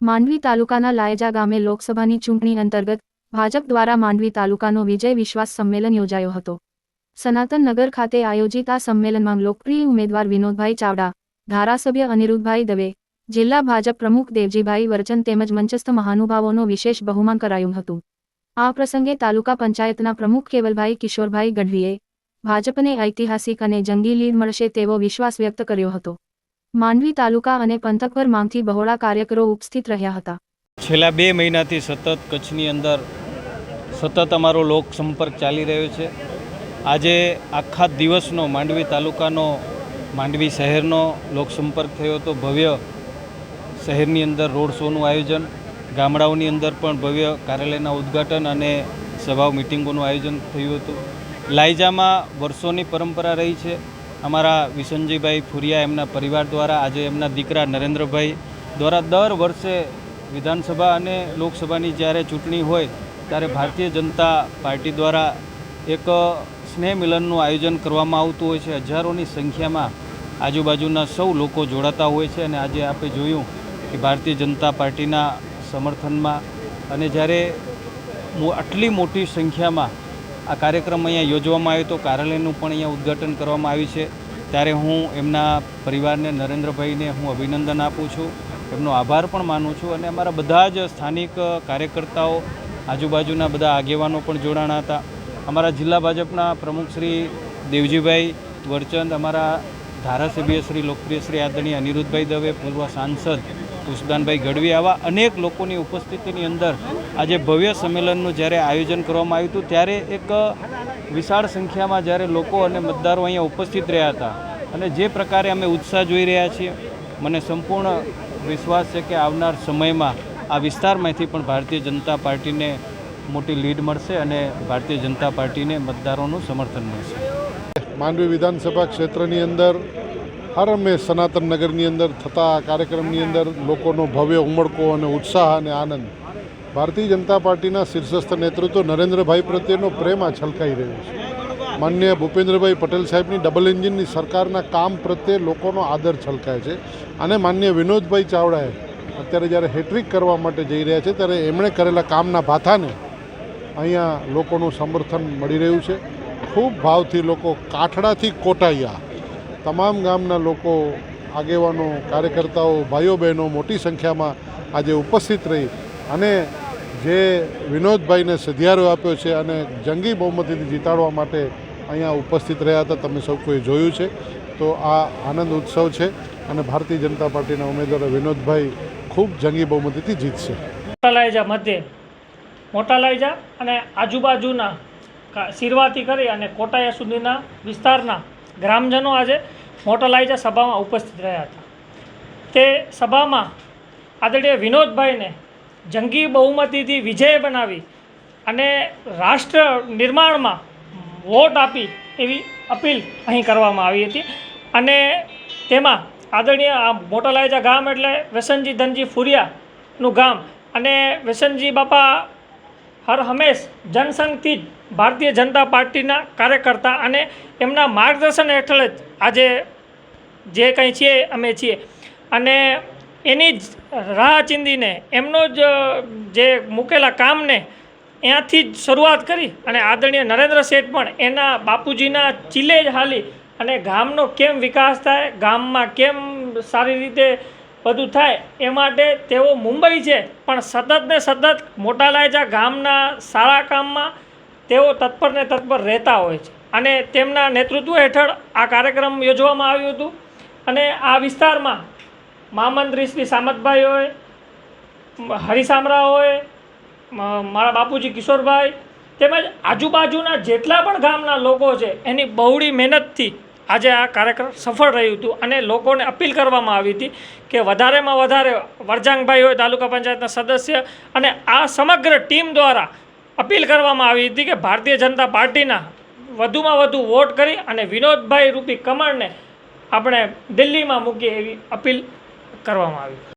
માંડવી તાલુકાના લાયજા ગામે લોકસભાની ચૂંટણી અંતર્ગત ભાજપ દ્વારા માંડવી તાલુકાનો વિજય વિશ્વાસ સંમેલન યોજાયો હતો. સનાતન નગર ખાતે આયોજિત આ સંમેલનમાં લોકપ્રિય ઉમેદવાર વિનોદભાઈ ચાવડા, ધારાસભ્ય અનિરુદ્ધભાઈ દવે, જિલ્લા ભાજપ પ્રમુખ દેવજીભાઈ વરચન તેમજ મંચસ્થ મહાનુભાવોનો વિશેષ બહુમાન કરાયું હતું. આ પ્રસંગે તાલુકા પંચાયતના પ્રમુખ કેવલભાઈ કિશોરભાઈ ગઢવીએ ભાજપને ઐતિહાસિક અને જંગી લીડ મળશે તેવો વિશ્વાસ વ્યક્ત કર્યો હતો. માંડવી તાલુકા અને પંથકભર માંગથી બહોળા કાર્યકરો ઉપસ્થિત રહ્યા હતા. છેલ્લા બે મહિનાથી સતત કચ્છની અંદર સતત અમારો લોક સંપર્ક ચાલી રહ્યો છે. આજે આખા દિવસનો માંડવી તાલુકાનો, માંડવી શહેરનો લોકસંપર્ક થયો હતો. ભવ્ય શહેરની અંદર રોડ શોનું આયોજન, ગામડાઓની અંદર પણ ભવ્ય કાર્યાલયના ઉદ્ઘાટન અને સભા મિટિંગોનું આયોજન થયું હતું. લાઈજામાં વર્ષોની પરંપરા રહી છે. અમારા વિસનજીભાઈ ફુરિયા એમના પરિવાર દ્વારા, આજે એમના દીકરા નરેન્દ્રભાઈ દ્વારા દર વર્ષે વિધાનસભા અને લોકસભાની જ્યારે ચૂંટણી હોય, ત્યારે ભારતીય જનતા પાર્ટી દ્વારા એક સ્નેહ મિલનનું આયોજન કરવામાં આવતું હોય છે. હજારોની સંખ્યામાં આજુબાજુના સૌ લોકો જોડાતા હોય છે અને આજે આપણે જોયું કે ભારતીય જનતા પાર્ટીના સમર્થનમાં અને જ્યારે આટલી મોટી સંખ્યામાં આ કાર્યક્રમ અહીંયા યોજવામાં આવ્યો તો કાર્યાલયનું પણ અહીંયા ઉદ્ઘાટન કરવામાં આવ્યું છે. ત્યારે હું એમના પરિવારને નરેન્દ્રભાઈને હું અભિનંદન આપું છું. એમનો આભાર પણ માનું છું અને અમારા બધા જ સ્થાનિક કાર્યકર્તાઓ આજુબાજુના બધા આગેવાનો પણ જોડાણા હતા. અમારા જિલ્લા ભાજપના પ્રમુખ શ્રી દેવજીભાઈ વરચંદ, અમારા ધારાસભ્ય શ્રી લોકપ્રિય શ્રી આદરણીય અનિરુદ્ધભાઈ દવે, પૂર્વ સાંસદ પુષ્પદાનભાઈ ગઢવી આવા અનેક લોકોની ઉપસ્થિતિની અંદર આજે ભવ્ય સંમેલનનું જ્યારે આયોજન કરવામાં આવ્યું હતું, ત્યારે એક વિશાળ સંખ્યામાં જ્યારે લોકો અને મતદારો અહીંયા ઉપસ્થિત રહ્યા હતા. અને જે પ્રકારે અમે ઉત્સાહ જોઈ રહ્યા છીએ, મને સંપૂર્ણ વિશ્વાસ છે કે આવનાર સમયમાં આ વિસ્તારમાંથી પણ ભારતીય જનતા પાર્ટીને મોટી લીડ મળશે અને ભારતીય જનતા પાર્ટીને મતદારોનું સમર્થન મળશે. માંડવી વિધાનસભા ક્ષેત્રની અંદર હર હંમેશ સનાતન નગરની અંદર થતા કાર્યક્રમની અંદર લોકોનો ભવ્ય ઉમળકો અને ઉત્સાહ અને આનંદ. ભારતીય જનતા પાર્ટીના શીર્ષસ્થ નેતૃત્વ નરેન્દ્રભાઈ પ્રત્યેનો પ્રેમ આ છલકાઈ રહ્યો છે. માન્ય ભૂપેન્દ્રભાઈ પટેલ સાહેબની ડબલ એન્જિનની સરકારના કામ પ્રત્યે લોકોનો આદર છલકાય છે. અને માન્ય વિનોદભાઈ ચાવડાએ અત્યારે જ્યારે હેટ્રિક કરવા માટે જઈ રહ્યા છે, ત્યારે એમણે કરેલા કામના ભાથાને અહીંયા લોકોનું સમર્થન મળી રહ્યું છે. ખૂબ ભાવથી લોકો કાઠડાથી કોટાયા. તમામ ગામના લોકો, આગેવાનો, કાર્યકર્તાઓ, ભાઈઓ બહેનો મોટી સંખ્યામાં આજે ઉપસ્થિત રહી અને જે વિનોદભાઈને સધિયારો આપ્યો છે અને જંગી બહુમતીથી જીતાડવા માટે અહીંયા ઉપસ્થિત રહ્યા હતા, તમે સૌ કોઈ જોયું છે. તો આ આનંદ ઉત્સવ છે અને ભારતીય જનતા પાર્ટીના ઉમેદવાર વિનોદભાઈ ખૂબ જંગી બહુમતીથી જીતશે. મોટા લાયજા મધ્યે મોટા લાયજા અને આજુબાજુના શિરવાથી કરી અને કોટાયા સુધીના વિસ્તારના ગ્રામજનો આજે મોટા લાયજા સભામાં ઉપસ્થિત રહ્યા હતા. તે સભામાં આદરણીય વિનોદભાઈને જંગી બહુમતીથી વિજય બનાવી અને રાષ્ટ્ર નિર્માણમાં વોટ આપી એવી અપીલ અહીં કરવામાં આવી હતી. અને તેમાં આદરણીય આ મોટલાયજા ગામ એટલે વ્યસનજી ધનજી ફુરિયાનું ગામ અને વ્યસનજી બાપા હર હંમેશ જનસંઘથી જ ભારતીય જનતા પાર્ટીના કાર્યકર્તા અને એમના માર્ગદર્શન હેઠળ જ આજે જે કંઈ છીએ અમે છીએ. અને એની જ રાહ ચીંધીને, એમનો જ જે મૂકેલા કામને ત્યાંથી જ શરૂઆત કરી અને આદરણીય નરેન્દ્ર શેઠ પણ એના બાપુજીના ચીલે જ હાલી અને ગામનો કેમ વિકાસ થાય, ગામમાં કેમ સારી રીતે બધું થાય એ માટે તેઓ મુંબઈ છે, પણ સતત ને સતત મોટા લાયજા ગામના સારા કામમાં તેઓ તત્પર ને તત્પર રહેતા હોય છે. અને તેમના નેતૃત્વ હેઠળ આ કાર્યક્રમ યોજવામાં આવ્યું હતું. અને આ વિસ્તારમાં મામંત્રી શ્રી સામતભાઈ હોય હરિસામરા મારા બાપુજી કિશોરભાઈ તેમજ આજુબાજુના જેટલા પણ ગામના લોકો છે, એની બહુડી મહેનતથી આજે આ કાર્યક્રમ સફળ રહ્યું હતું અને લોકોને અપીલ કરવામાં આવી હતી કે વધારેમાં વધારે વરજાંગભાઈ હોય, તાલુકા પંચાયતના સદસ્ય અને આ સમગ્ર ટીમ દ્વારા અપીલ કરવામાં આવી હતી કે ભારતીય જનતા પાર્ટીના વધુમાં વધુ વોટ કરી અને વિનોદભાઈ રૂપી કમળને આપણે દિલ્હીમાં મૂકીએ એવી અપીલ કરવામાં આવી.